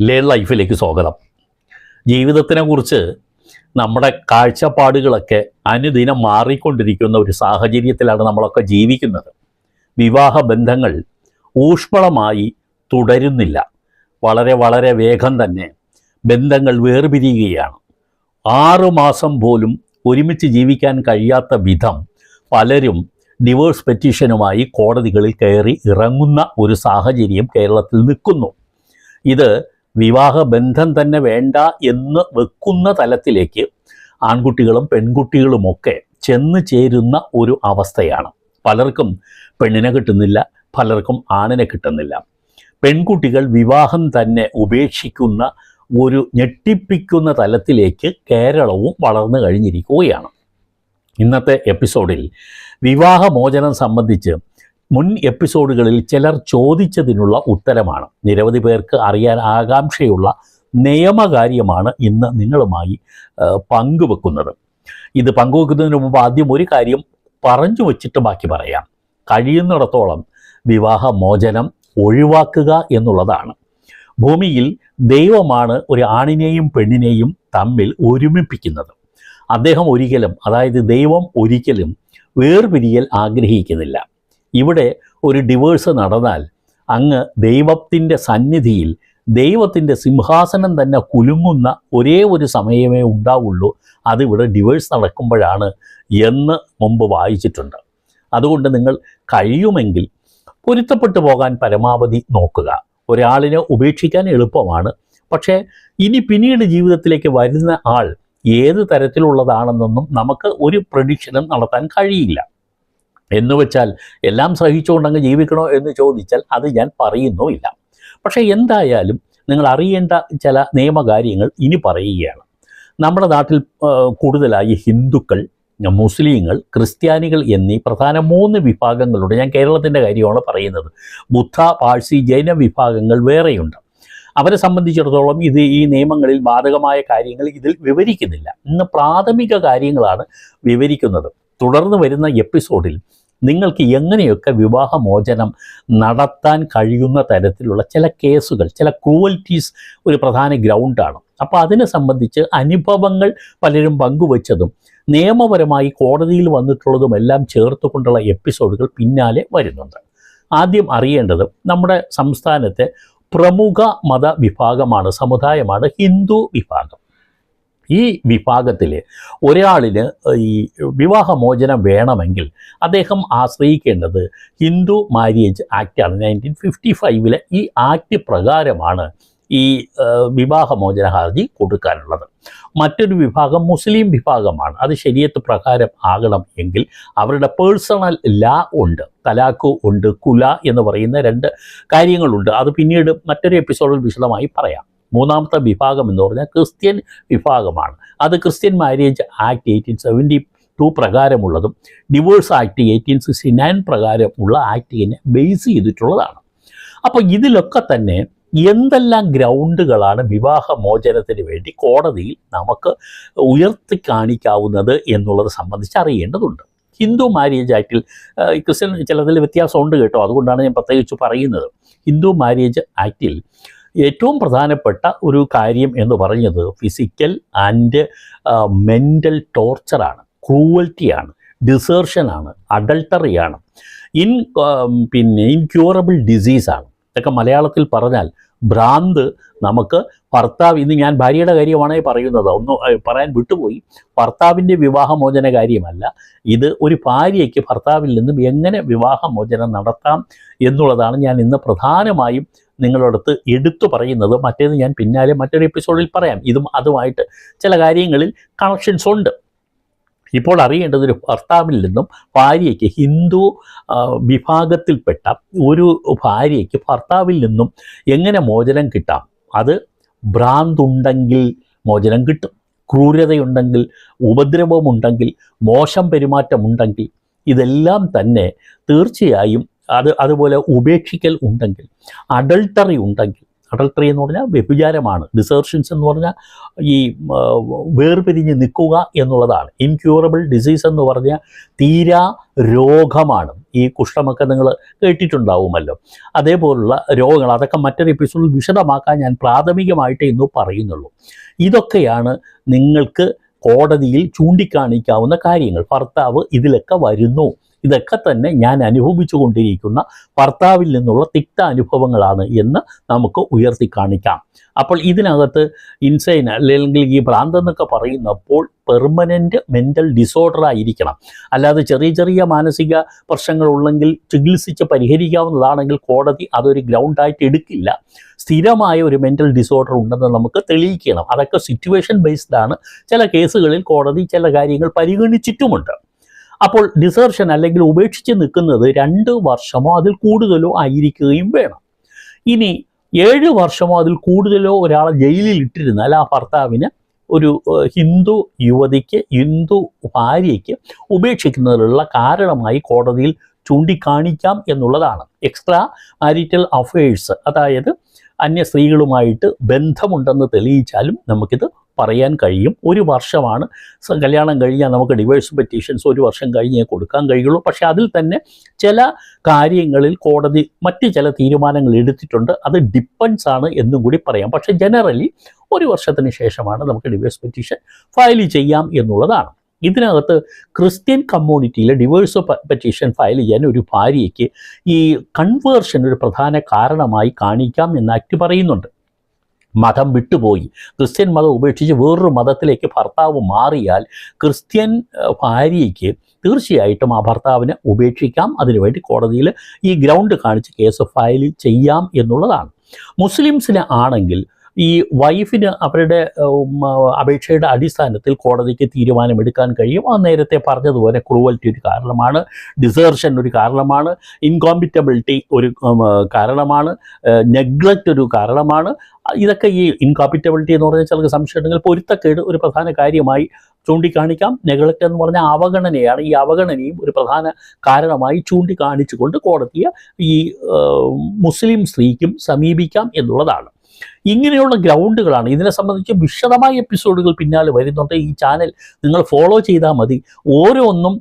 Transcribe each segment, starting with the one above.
ലേ ലൈഫിലേക്ക് സ്വാഗതം. ജീവിതത്തിനെ കുറിച്ച് നമ്മുടെ കാഴ്ചപ്പാടുകളൊക്കെ അനുദിനം മാറിക്കൊണ്ടിരിക്കുന്ന ഒരു സാഹചര്യത്തിലാണ് നമ്മളൊക്കെ ജീവിക്കുന്നത്. വിവാഹ ബന്ധങ്ങൾ ഊഷ്മളമായി തുടരുന്നില്ല. വളരെ വളരെ വേഗം തന്നെ ബന്ധങ്ങൾ വേർപിരിയുകയാണ്. ആറുമാസം പോലും ഒരുമിച്ച് ജീവിക്കാൻ കഴിയാത്ത വിധം പലരും ഡിവോഴ്സ് പെറ്റീഷനുമായി കോടതികളിൽ കയറി ഇറങ്ങുന്ന ഒരു സാഹചര്യം കേരളത്തിൽ നിൽക്കുന്നു. ഇത് വിവാഹ ബന്ധം തന്നെ വേണ്ട എന്ന് വെക്കുന്ന തലത്തിലേക്ക് ആൺകുട്ടികളും പെൺകുട്ടികളുമൊക്കെ ചെന്ന് ചേരുന്ന ഒരു അവസ്ഥയാണ്. പലർക്കും പെണ്ണിനെ കിട്ടുന്നില്ല പലർക്കും ആണിനെ കിട്ടുന്നില്ല. പെൺകുട്ടികൾ വിവാഹം തന്നെ ഉപേക്ഷിക്കുന്ന ഒരു ഞെട്ടിപ്പിക്കുന്ന തലത്തിലേക്ക് കേരളവും വളർന്നു കഴിഞ്ഞിരിക്കുകയാണ്. ഇന്നത്തെ എപ്പിസോഡിൽ വിവാഹമോചനം സംബന്ധിച്ച് മുൻ എപ്പിസോഡുകളിൽ ചിലർ ചോദിച്ചതിനുള്ള ഉത്തരമാണ്. നിരവധി പേർക്ക് അറിയാൻ ആകാംക്ഷയുള്ള നിയമകാര്യമാണ് ഇന്ന് നിങ്ങളുമായി പങ്കുവെക്കുന്നത്. ഇത് പങ്കുവെക്കുന്നതിന് മുമ്പ് ആദ്യം ഒരു കാര്യം പറഞ്ഞു വച്ചിട്ട് ബാക്കി പറയാം. കഴിയുന്നിടത്തോളം വിവാഹ മോചനം ഒഴിവാക്കുക എന്നുള്ളതാണ്. ഭൂമിയിൽ ദൈവമാണ് ഒരു ആണിനെയും പെണ്ണിനെയും തമ്മിൽ ഒരുമിപ്പിക്കുന്നത്. അദ്ദേഹം ഒരിക്കലും അതായത് ദൈവം ഒരിക്കലും വേർപിരിയൽ ആഗ്രഹിക്കുന്നില്ല. ഇവിടെ ഒരു ഡിവേഴ്സ് നടന്നാൽ അങ്ങ് ദൈവത്തിന്റെ സന്നിധിയിൽ ദൈവത്തിന്റെ സിംഹാസനം തന്നെ കുലുങ്ങുന്ന ഒരേ ഒരു സമയമേ ഉണ്ടാവുള്ളൂ. അതിവിടെ ഡിവേഴ്സ് നടക്കുമ്പോഴാണ് എന്ന് മുമ്പ് വായിച്ചിട്ടുണ്ട്. അതുകൊണ്ട് നിങ്ങൾ കഴിയുമെങ്കിൽ പൊരുത്തപ്പെട്ടു പോകാൻ പരമാവധി നോക്കുക. ഒരാളിനെ ഉപേക്ഷിക്കാൻ എളുപ്പമാണ്. പക്ഷേ ഇനി പിന്നീട് ജീവിതത്തിലേക്ക് വരുന്ന ആൾ ഏത് തരത്തിലുള്ളതാണെന്നൊന്നും നമുക്ക് ഒരു പ്രഡിക്ഷനും നടത്താൻ കഴിയില്ല. എന്ന് വെച്ചാൽ എല്ലാം സഹിച്ചുകൊണ്ടങ്ങ് ജീവിക്കണോ എന്ന് ചോദിച്ചാൽ അത് ഞാൻ പറയുന്നുമില്ല പക്ഷേ എന്തായാലും നിങ്ങൾ അറിയേണ്ട ചില നിയമകാര്യങ്ങൾ ഇനി പറയുകയാണ്. നമ്മുടെ നാട്ടിൽ കൂടുതലായി ഹിന്ദുക്കൾ മുസ്ലിങ്ങൾ ക്രിസ്ത്യാനികൾ എന്നീ പ്രധാന മൂന്ന് വിഭാഗങ്ങളുണ്ട് ഞാൻ കേരളത്തിന്റെ കാര്യമാണ് പറയുന്നത്. ബുദ്ധ പാഴ്സി ജൈന വിഭാഗങ്ങൾ വേറെയുണ്ട്. അവരെ സംബന്ധിച്ചിടത്തോളം ഇത് ഈ നിയമങ്ങളിൽ ബാധകമായ കാര്യങ്ങൾ ഇതിൽ വിവരിക്കുന്നില്ല. ഇന്ന് പ്രാഥമിക കാര്യങ്ങളാണ് വിവരിക്കുന്നത്. തുടർന്ന് വരുന്ന എപ്പിസോഡിൽ നിങ്ങൾക്ക് എങ്ങനെയൊക്കെ വിവാഹമോചനം നടത്താൻ കഴിയുന്ന തരത്തിലുള്ള ചില കേസുകൾ ചില ക്രൂവൽറ്റീസ് ഒരു പ്രധാന ഗ്രൗണ്ടാണ് അപ്പോൾ അതിനെ സംബന്ധിച്ച് അനുഭവങ്ങൾ പലരും പങ്കുവച്ചതും നിയമപരമായി കോടതിയിൽ വന്നിട്ടുള്ളതുമെല്ലാം ചേർത്തുകൊണ്ടുള്ള എപ്പിസോഡുകൾ പിന്നാലെ വരുന്നുണ്ട്. ആദ്യം അറിയേണ്ടത് നമ്മുടെ സംസ്ഥാനത്തെ പ്രമുഖ മതവിഭാഗമാണ് സമുദായമാണ് ഹിന്ദു വിഭാഗം. ഈ വിഭാഗത്തിൽ ഒരാളിന് ഈ വിവാഹമോചനം വേണമെങ്കിൽ അദ്ദേഹം ആശ്രയിക്കേണ്ടത് ഹിന്ദു മാര്യേജ് ആക്റ്റാണ്. നയന്റീൻ ഫിഫ്റ്റി ഫൈവിലെ ഈ ആക്ട് പ്രകാരമാണ് ഈ വിവാഹമോചന ഹർജി കൊടുക്കാനുള്ളത്. മറ്റൊരു വിഭാഗം മുസ്ലിം വിഭാഗമാണ്. അത് ശരീരത്ത് പ്രകാരം ആകണം എങ്കിൽ അവരുടെ പേഴ്സണൽ ലാ ഉണ്ട് തലാഖു ഉണ്ട് കുല എന്ന് പറയുന്ന രണ്ട് കാര്യങ്ങളുണ്ട്. അത് പിന്നീട് മറ്റൊരു എപ്പിസോഡിൽ വിശദമായി പറയാം. മൂന്നാമത്തെ വിഭാഗം എന്ന് പറഞ്ഞാൽ ക്രിസ്ത്യൻ വിഭാഗമാണ്. അത് Christian marriage act eighteen seventy two പ്രകാരമുള്ളതും divorce act eighteen sixty nine പ്രകാരമുള്ള ആക്ടിനെ ബേസ് ചെയ്തിട്ടുള്ളതാണ്. അപ്പോൾ ഇതിലൊക്കെ തന്നെ എന്തെല്ലാം ഗ്രൗണ്ടുകളാണ് വിവാഹമോചനത്തിന് വേണ്ടി കോടതിയിൽ നമുക്ക് ഉയർത്തി കാണിക്കാവുന്നത് എന്നുള്ളത് സംബന്ധിച്ച് അറിയേണ്ടതുണ്ട്. ഹിന്ദു മാരേജ് ആക്ടിൽ ക്രിസ്ത്യൻ ചിലതിൽ വ്യത്യാസമുണ്ട് കേട്ടോ. അതുകൊണ്ടാണ് ഞാൻ പ്രത്യേകിച്ച് പറയുന്നത്. ഹിന്ദു മാരേജ് ആക്ടിൽ ഏറ്റവും പ്രധാനപ്പെട്ട ഒരു കാര്യം എന്ന് പറഞ്ഞത് ഫിസിക്കൽ ആൻഡ് മെന്റൽ ടോർച്ചറാണ് ക്രൂവൽറ്റിയാണ് ഡിസേർഷനാണ് അഡൾട്ടറിയാണ് ഇൻ പിന്നെ ഇൻക്യൂറബിൾ ഡിസീസാണ് ഇതൊക്കെ മലയാളത്തിൽ പറഞ്ഞാൽ ഭ്രാന്ത് നമുക്ക് ഭർത്താവ് ഇന്ന് ഞാൻ ഭാര്യയുടെ കാര്യമാണ് പറയുന്നത്. ഒന്ന് പറയാൻ വിട്ടുപോയി. ഭർത്താവിന്റെ വിവാഹമോചന കാര്യമല്ല. ഇത് ഒരു ഭാര്യയ്ക്ക് ഭർത്താവിൽ നിന്നും എങ്ങനെ വിവാഹമോചനം നടത്താം എന്നുള്ളതാണ് ഞാൻ ഇന്ന് പ്രധാനമായും നിങ്ങളടുത്ത് എടുത്തു പറയുന്നത് മറ്റേത് ഞാൻ പിന്നാലെ മറ്റൊരു എപ്പിസോഡിൽ പറയാം. ഇതും അതുമായിട്ട് ചില കാര്യങ്ങളിൽ കണക്ഷൻസ് ഉണ്ട്. ഇപ്പോൾ അറിയേണ്ടത് ഒരു ഭർത്താവിൽ നിന്നും ഭാര്യയ്ക്ക് ഹിന്ദു വിഭാഗത്തിൽപ്പെട്ട ഒരു ഭാര്യയ്ക്ക് ഭർത്താവിൽ നിന്നും എങ്ങനെ മോചനം കിട്ടാം? അത് ഭ്രാന്തുണ്ടെങ്കിൽ മോചനം കിട്ടും. ക്രൂരതയുണ്ടെങ്കിൽ ഉപദ്രവമുണ്ടെങ്കിൽ മോശം പെരുമാറ്റമുണ്ടെങ്കിൽ ഇതെല്ലാം തന്നെ തീർച്ചയായും അത് അതുപോലെ ഉപേക്ഷിക്കൽ ഉണ്ടെങ്കിൽ അഡൾട്ടറി ഉണ്ടെങ്കിൽ അഡൾട്ടറി എന്ന് പറഞ്ഞാൽ വ്യഭിചാരമാണ് ഡിസേർഷൻസ് എന്ന് പറഞ്ഞാൽ ഈ വേർപിരിഞ്ഞ് നിൽക്കുക എന്നുള്ളതാണ്. ഇൻക്യൂറബിൾ ഡിസീസ് എന്ന് പറഞ്ഞാൽ തീരാ രോഗമാണ്. ഈ കുഷ്ഠമൊക്കെ നിങ്ങൾ കേട്ടിട്ടുണ്ടാവുമല്ലോ. അതേപോലുള്ള രോഗങ്ങൾ അതൊക്കെ മറ്റൊരു എപ്പിസോഡിൽ വിശദമാക്കാൻ ഞാൻ പ്രാഥമികമായിട്ട് ഇന്ന് പറയുന്നുള്ളൂ. ഇതൊക്കെയാണ് നിങ്ങൾക്ക് കോടതിയിൽ ചൂണ്ടിക്കാണിക്കാവുന്ന കാര്യങ്ങൾ. ഭർത്താവ് ഇതിലൊക്കെ വരുന്നു. ഇതൊക്കെ തന്നെ ഞാൻ അനുഭവിച്ചു കൊണ്ടിരിക്കുന്ന ഭർത്താവിൽ നിന്നുള്ള തിക്ത അനുഭവങ്ങളാണ് എന്ന് നമുക്ക് ഉയർത്തി കാണിക്കാം. അപ്പോൾ ഇതിനകത്ത് ഇൻസൈൻ അല്ലെങ്കിൽ ഈ ഭ്രാന്ത് എന്നൊക്കെ പറയുന്നപ്പോൾ പെർമനന്റ് മെന്റൽ ഡിസോർഡർ ആയിരിക്കണം. അല്ലാതെ ചെറിയ ചെറിയ മാനസിക പ്രശ്നങ്ങളുള്ളെങ്കിൽ ചികിത്സിച്ച് പരിഹരിക്കാവുന്നതാണെങ്കിൽ കോടതി അതൊരു ഗ്രൗണ്ടായിട്ട് എടുക്കില്ല. സ്ഥിരമായ ഒരു മെന്റൽ ഡിസോർഡർ ഉണ്ടെന്ന് നമുക്ക് തെളിയിക്കണം. അതൊക്കെ സിറ്റുവേഷൻ ബേസ്ഡ് ആണ്. ചില കേസുകളിൽ കോടതി ചില കാര്യങ്ങൾ പരിഗണിച്ചിട്ടുമുണ്ട്. അപ്പോൾ ഡിസേർഷൻ അല്ലെങ്കിൽ ഉപേക്ഷിച്ച് നിൽക്കുന്നത് രണ്ട് വർഷമോ അതിൽ കൂടുതലോ ആയിരിക്കുകയും വേണം. ഇനി ഏഴ് വർഷമോ അതിൽ കൂടുതലോ ഒരാളെ ജയിലിൽ ഇട്ടിരുന്നാൽ ആ ഭർത്താവിന് ഒരു ഹിന്ദു യുവതിക്ക് ഹിന്ദു ഭാര്യയ്ക്ക് ഉപേക്ഷിക്കുന്നതിലുള്ള കാരണമായി കോടതിയിൽ ചൂണ്ടിക്കാണിക്കാം എന്നുള്ളതാണ്. എക്സ്ട്രാ മാരിറ്റൽ അഫയേഴ്സ് അതായത് അന്യ സ്ത്രീകളുമായിട്ട് ബന്ധമുണ്ടെന്ന് തെളിയിച്ചാലും നമുക്കിത് പറയാൻ കഴിയും. ഒരു വർഷമാണ്. കല്യാണം കഴിഞ്ഞാൽ നമുക്ക് ഡിവോഴ്സ് പെറ്റീഷൻസ് ഒരു വർഷം കഴിഞ്ഞേ കൊടുക്കാൻ കഴിയുള്ളൂ. പക്ഷേ അതിൽ തന്നെ ചില കാര്യങ്ങളിൽ കോടതി മറ്റ് ചില തീരുമാനങ്ങൾ എടുത്തിട്ടുണ്ട്. അത് ഡിപ്പെൻസ് ആണ് എന്നും കൂടി പറയാം. പക്ഷേ ജനറലി ഒരു വർഷത്തിന് ശേഷമാണ് നമുക്ക് ഡിവോഴ്സ് പെറ്റീഷൻ ഫയൽ ചെയ്യാം എന്നുള്ളതാണ്. ഇതിനകത്ത് ക്രിസ്ത്യൻ കമ്മ്യൂണിറ്റിയിൽ ഡിവോഴ്സ് പെറ്റീഷൻ ഫയൽ ചെയ്യാൻ ഒരു ഭാര്യയ്ക്ക് ഈ കൺവേർഷൻ ഒരു പ്രധാന കാരണമായി കാണിക്കാം എന്ന് ആക്ട് പറയുന്നുണ്ട്. മതം വിട്ടുപോയി. ക്രിസ്ത്യൻ മതം ഉപേക്ഷിച്ച് വേറൊരു മതത്തിലേക്ക് ഭർത്താവ് മാറിയാൽ ക്രിസ്ത്യൻ ഭാര്യയ്ക്ക് തീർച്ചയായിട്ടും ആ ഭർത്താവിനെ ഉപേക്ഷിക്കാം. അതിനുവേണ്ടി കോടതിയിൽ ഈ ഗ്രൗണ്ട് കാണിച്ച് കേസ് ഫയൽ ചെയ്യാം എന്നുള്ളതാണ്. മുസ്ലിംസിന് ആണെങ്കിൽ ഈ വൈഫിന് അവരുടെ അപേക്ഷയുടെ അടിസ്ഥാനത്തിൽ കോടതിക്ക് തീരുമാനമെടുക്കാൻ കഴിയും. ആ നേരത്തെ പറഞ്ഞതുപോലെ ക്രൂവൽറ്റി ഒരു കാരണമാണ്. ഡിസേർഷൻ ഒരു കാരണമാണ്. ഇൻകോമ്പിറ്റബിലിറ്റി ഒരു കാരണമാണ്. നെഗ്ലക്റ്റ് ഒരു കാരണമാണ്. ഇതൊക്കെ ഈ ഇൻകോമ്പിറ്റബിലിറ്റി എന്ന് പറഞ്ഞാൽ ചിലർക്ക് സംശയമുണ്ടെങ്കിൽ പൊരുത്തക്കേട് ഒരു പ്രധാന കാര്യമായി ചൂണ്ടിക്കാണിക്കാം. നെഗ്ലക്റ്റ് എന്ന് പറഞ്ഞാൽ അവഗണനയാണ്. ഈ അവഗണനയും ഒരു പ്രധാന കാരണമായി ചൂണ്ടിക്കാണിച്ചുകൊണ്ട് കോടതിയെ ഈ മുസ്ലിം സ്ത്രീക്കും സമീപിക്കാം എന്നുള്ളതാണ്. ഇങ്ങനെയുള്ള ഗ്രൗണ്ടുകളാണ്. ഇതിനെ സംബന്ധിച്ച് വിശദമായ എപ്പിസോഡുകൾ പിന്നാലെ വരുന്നുണ്ട്. ഈ ചാനൽ നിങ്ങൾ ഫോളോ ചെയ്താൽ മതി. ഓരോന്നും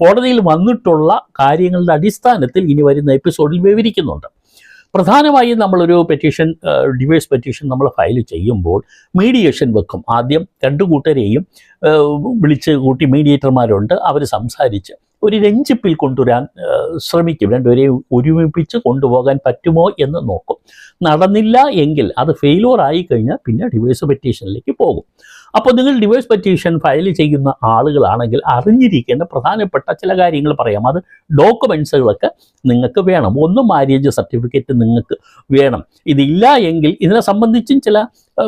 കോടതിയിൽ വന്നിട്ടുള്ള കാര്യങ്ങളുടെ അടിസ്ഥാനത്തിൽ ഇനി വരുന്ന എപ്പിസോഡിൽ വിവരിക്കുന്നുണ്ട്. പ്രധാനമായും നമ്മളൊരു പെറ്റീഷൻ ഡിവൈസ് പെറ്റീഷൻ നമ്മൾ ഫയൽ ചെയ്യുമ്പോൾ മീഡിയേഷൻ വെക്കും. ആദ്യം രണ്ടു കൂട്ടരെയും വിളിച്ച് കൂട്ടി മീഡിയേറ്റർമാരുണ്ട് അവർ സംസാരിച്ച് ഒരു രഞ്ജിപ്പിൽ കൊണ്ടുവരാൻ ശ്രമിക്കും. രണ്ടുപേരെയും ഒരുമിപ്പിച്ച് കൊണ്ടുപോകാൻ പറ്റുമോ എന്ന് നോക്കും. നടന്നില്ല എങ്കിൽ അത് ഫെയിലോർ ആയി കഴിഞ്ഞാൽ പിന്നെ ഡിവൈസ് പെറ്റീഷനിലേക്ക് പോകും. അപ്പോൾ നിങ്ങൾ ഡിവൈസ് പെറ്റീഷൻ ഫയൽ ചെയ്യുന്ന ആളുകളാണെങ്കിൽ അറിഞ്ഞിരിക്കേണ്ട പ്രധാനപ്പെട്ട ചില കാര്യങ്ങൾ പറയാം. അത് ഡോക്യുമെൻസുകളൊക്കെ നിങ്ങൾക്ക് വേണം. ഒന്ന് മാര്യേജ് സർട്ടിഫിക്കറ്റ് നിങ്ങൾക്ക് വേണം. ഇതില്ല എങ്കിൽ ഇതിനെ സംബന്ധിച്ചും ചില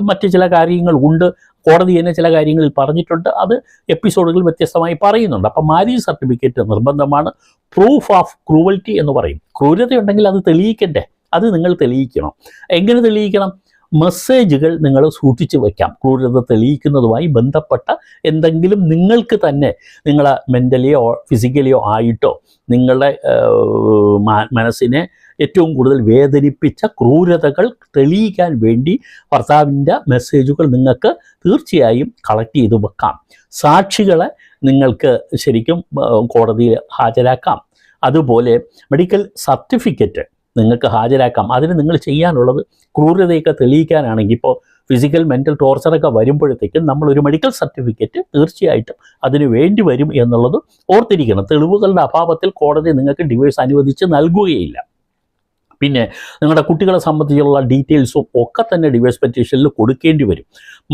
മറ്റ് ചില കാര്യങ്ങൾ ഉണ്ട്. കോടതി തന്നെ ചില കാര്യങ്ങളിൽ പറഞ്ഞിട്ടുണ്ട്. അത് എപ്പിസോഡുകൾ വ്യത്യസ്തമായി പറയുന്നുണ്ട്. അപ്പം മാരേജ് സർട്ടിഫിക്കറ്റ് നിർബന്ധമാണ്. പ്രൂഫ് ഓഫ് ക്രൂവൽറ്റി എന്ന് പറയും. ക്രൂരതയുണ്ടെങ്കിൽ അത് തെളിയിക്കണ്ടേ? അത് നിങ്ങൾ തെളിയിക്കണം. എങ്ങനെ തെളിയിക്കണം? മെസ്സേജുകൾ നിങ്ങൾ സൂക്ഷിച്ചു വയ്ക്കാം ക്രൂരത തെളിയിക്കുന്നതുമായി ബന്ധപ്പെട്ട എന്തെങ്കിലും നിങ്ങൾക്ക് തന്നെ നിങ്ങളെ മെന്റലിയോ ഫിസിക്കലിയോ ആയിട്ടോ നിങ്ങളുടെ മനസ്സിനെ ഏറ്റവും കൂടുതൽ വേദനിപ്പിച്ച ക്രൂരതകൾ തെളിയിക്കാൻ വേണ്ടി ഭർത്താവിന്റെ മെസ്സേജുകൾ നിങ്ങൾക്ക് തീർച്ചയായും കളക്ട് ചെയ്ത് വെക്കാം. സാക്ഷികളെ നിങ്ങൾക്ക് ശരിക്കും കോടതിയിൽ ഹാജരാക്കാം. അതുപോലെ മെഡിക്കൽ സർട്ടിഫിക്കറ്റ് നിങ്ങൾക്ക് ഹാജരാക്കാം. അതിന് നിങ്ങൾ ചെയ്യാനുള്ളത് ക്രൂരതയൊക്കെ തെളിയിക്കാനാണെങ്കിൽ ഇപ്പോൾ ഫിസിക്കൽ മെന്റൽ ടോർച്ചറൊക്കെ വരുമ്പോഴത്തേക്കും നമ്മളൊരു മെഡിക്കൽ സർട്ടിഫിക്കറ്റ് തീർച്ചയായിട്ടും അതിന് വേണ്ടി വരും എന്നുള്ളത് ഓർത്തിരിക്കണം. തെളിവുകളുടെ അഭാവത്തിൽ കോടതി നിങ്ങൾക്ക് ഡിവൈസ് അനുവദിച്ച് നൽകുകയില്ല. പിന്നെ നിങ്ങളുടെ കുട്ടികളെ സംബന്ധിച്ചുള്ള ഡീറ്റെയിൽസും ഒക്കെ തന്നെ ഡിവേഴ്സ് പെറ്റീഷനിൽ കൊടുക്കേണ്ടി വരും.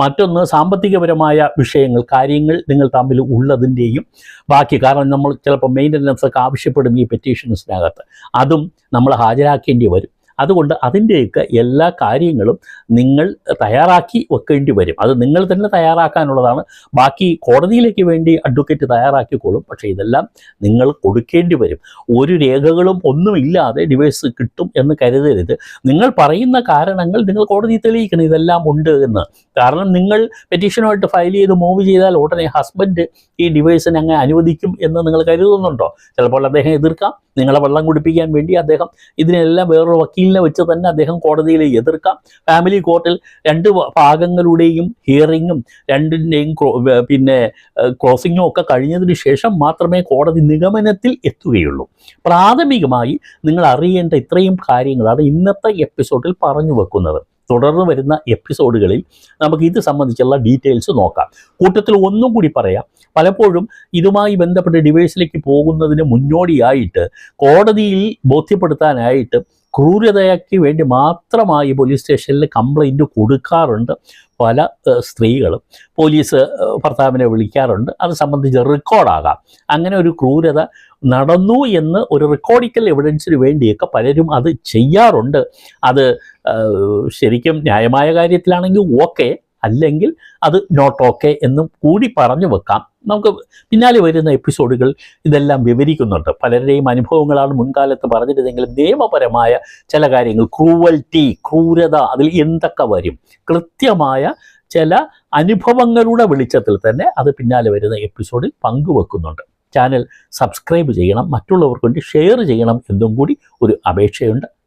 മറ്റൊന്ന് സാമ്പത്തികപരമായ വിഷയങ്ങൾ കാര്യങ്ങൾ നിങ്ങൾ തമ്മിൽ ഉള്ളതിന്റെയും ബാക്കി കാരണം നമ്മൾ ചിലപ്പോൾ മെയിന്റനൻസ് ഒക്കെ ആവശ്യപ്പെടും ഈ പെറ്റീഷൻസിനകത്ത് അതും നമ്മൾ ഹാജരാക്കേണ്ടി വരും. അതുകൊണ്ട് അതിന്റെയൊക്കെ എല്ലാ കാര്യങ്ങളും നിങ്ങൾ തയ്യാറാക്കി വെക്കേണ്ടി വരും. അത് നിങ്ങൾ തന്നെ തയ്യാറാക്കാനുള്ളതാണ്. ബാക്കി കോടതിയിലേക്ക് വേണ്ടി അഡ്വക്കേറ്റ് തയ്യാറാക്കിക്കോളും. പക്ഷേ ഇതെല്ലാം നിങ്ങൾ കൊടുക്കേണ്ടി വരും. ഒരു രേഖകളും ഒന്നുമില്ലാതെ ഡിവൈസ് കിട്ടും എന്ന് കരുതരുത്. നിങ്ങൾ പറയുന്ന കാരണങ്ങൾ നിങ്ങൾ കോടതി തെളിയിക്കണം. ഇതെല്ലാം ഉണ്ട് എന്ന്. കാരണം നിങ്ങൾ പെറ്റീഷനുമായിട്ട് ഫയൽ ചെയ്ത് മൂവ് ചെയ്താൽ ഉടനെ ഹസ്ബൻഡ് ഈ ഡിവൈസിനെ അങ്ങ് അനുവദിക്കും എന്ന് നിങ്ങൾ കരുതുന്നുണ്ടോ? ചിലപ്പോൾ അദ്ദേഹം എതിർക്കാം. നിങ്ങളെ വെള്ളം കുടിപ്പിക്കാൻ വേണ്ടി അദ്ദേഹം ഇതിനെല്ലാം വേറൊരു വക്കീലിനെ വെച്ച് തന്നെ അദ്ദേഹം കോടതിയിൽ എതിർക്കാം. ഫാമിലി കോർട്ടിൽ രണ്ട് ഭാഗങ്ങളുടെയും ഹിയറിങ്ങും രണ്ടിന്റെയും പിന്നെ ക്രോസിങ്ങും ഒക്കെ കഴിഞ്ഞതിന് ശേഷം മാത്രമേ കോടതി നിഗമനത്തിൽ എത്തുകയുള്ളൂ. പ്രാഥമികമായി നിങ്ങൾ അറിയേണ്ട ഇത്രയും കാര്യങ്ങളാണ് ഇന്നത്തെ എപ്പിസോഡിൽ പറഞ്ഞു വെക്കുന്നത്. തുടർന്ന് വരുന്ന എപ്പിസോഡുകളിൽ നമുക്ക് ഇത് സംബന്ധിച്ചുള്ള ഡീറ്റെയിൽസ് നോക്കാം. കൂട്ടത്തിൽ ഒന്നും കൂടി പറയാം. പലപ്പോഴും ഇതുമായി ബന്ധപ്പെട്ട് ഡിവൈസിലേക്ക് പോകുന്നതിന് മുന്നോടിയായിട്ട് കോടതിയിൽ ബോധ്യപ്പെടുത്താനായിട്ട് ക്രൂരതയ്ക്ക് വേണ്ടി മാത്രമായി പോലീസ് സ്റ്റേഷനിൽ കംപ്ലൈന്റ് കൊടുക്കാറുണ്ട്. പല സ്ത്രീകളും പോലീസ് ഭർത്താവിനെ വിളിക്കാറുണ്ട്. അത് സംബന്ധിച്ച് റെക്കോർഡാകാം അങ്ങനെ ഒരു ക്രൂരത നടന്നു എന്ന് ഒരു റെക്കോർഡിക്കൽ എവിഡൻസിന് വേണ്ടിയൊക്കെ പലരും അത് ചെയ്യാറുണ്ട്. അത് ശരിക്കും ന്യായമായ കാര്യത്തിലാണെങ്കിൽ ഓക്കെ അല്ലെങ്കിൽ അത് നോട്ട് ഓക്കെ എന്നും കൂടി പറഞ്ഞു വെക്കാം. നമുക്ക് പിന്നാലെ വരുന്ന എപ്പിസോഡുകൾ ഇതെല്ലാം വിവരിക്കുന്നുണ്ട്. പലരുടെയും അനുഭവങ്ങളാണ് മുൻകാലത്ത് പറഞ്ഞിരുന്നെങ്കിലും നിയമപരമായ ചില കാര്യങ്ങൾ ക്രൂവൽറ്റി ക്രൂരത അതിൽ എന്തൊക്കെ വരും? കൃത്യമായ ചില അനുഭവങ്ങളുടെ വെളിച്ചത്തിൽ തന്നെ അത് പിന്നാലെ വരുന്ന എപ്പിസോഡിൽ പങ്കുവെക്കുന്നുണ്ട്. ചാനൽ സബ്സ്ക്രൈബ് ചെയ്യണം മറ്റുള്ളവർക്ക് വേണ്ടി ഷെയർ ചെയ്യണം എന്നും കൂടി ഒരു അപേക്ഷയുണ്ട്.